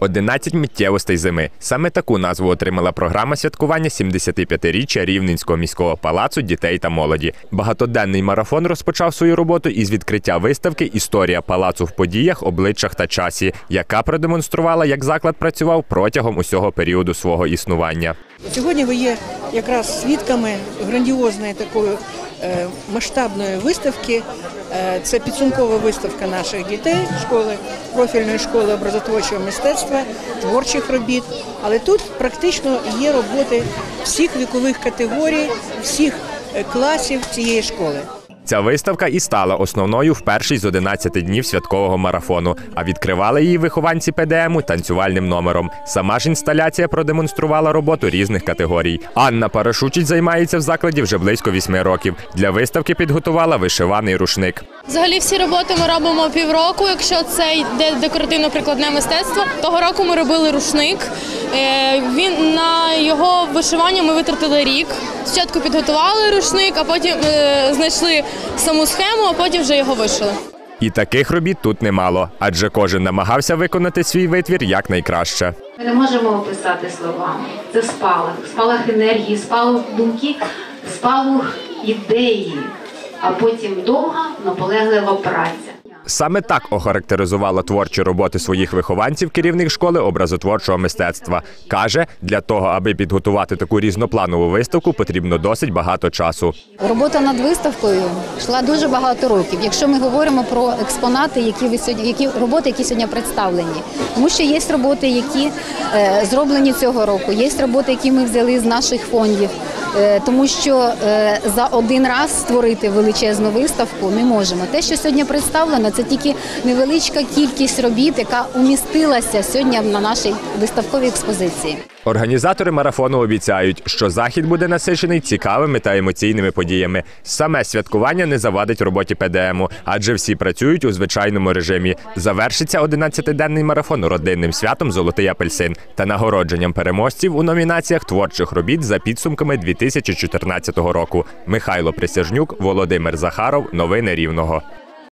11 миттєвостей зими. Саме таку назву отримала програма святкування 75-річчя Рівненського міського палацу дітей та молоді. Багатоденний марафон розпочав свою роботу із відкриття виставки Історія палацу в подіях, обличчях та часі, яка продемонструвала, як заклад працював протягом усього періоду свого існування. Сьогодні ви є якраз свідками грандіозної такої масштабної виставки. Е, Це підсумкова виставка наших дітей школи, профільної школи образотворчого мистецтва, творчих робіт. Але тут практично є роботи всіх вікових категорій, всіх е, класів цієї школи. Ця виставка і стала основною в перший з 11 днів святкового марафону. А відкривали її вихованці ПДМу танцювальним номером. Сама ж інсталяція продемонструвала роботу різних категорій. Анна Парашучич займається в закладі вже близько вісьми років. Для виставки підготувала вишиваний рушник. Взагалі всі роботи ми робимо півроку. Якщо це йде декоративно-прикладне мистецтво, того року ми робили рушник. Е, Він на його вишивання ми витратили рік. Спочатку підготували рушник, а потім е, знайшли саму схему, а потім вже його вишили. І таких робіт тут немало, адже кожен намагався виконати свій витвір якнайкраще. Ми не можемо описати словами. Це спалах, спалах енергії, спалах думки, спалах ідеї, а потім довга, наполеглива праця. Саме так охарактеризувала творчі роботи своїх вихованців керівник школи образотворчого мистецтва. Каже, для того, аби підготувати таку різнопланову виставку, потрібно досить багато часу. Робота над виставкою йшла дуже багато років. Якщо ми говоримо про експонати, які ви сьогодні, які роботи, які сьогодні представлені, тому що є роботи, які е, зроблені цього року, є роботи, які ми взяли з наших фондів. Е, тому що е, за один раз створити величезну виставку не можемо. Те, що сьогодні представлено, це тільки невеличка кількість робіт, яка умістилася сьогодні на нашій виставковій експозиції. Організатори марафону обіцяють, що захід буде насичений цікавими та емоційними подіями. Саме святкування не завадить роботі ПДМу, адже всі працюють у звичайному режимі. Завершиться 11-денний марафон родинним святом Золотий апельсин та нагородженням переможців у номінаціях творчих робіт за підсумками 2014 року. Михайло Присяжнюк, Володимир Захаров. Новини Рівного.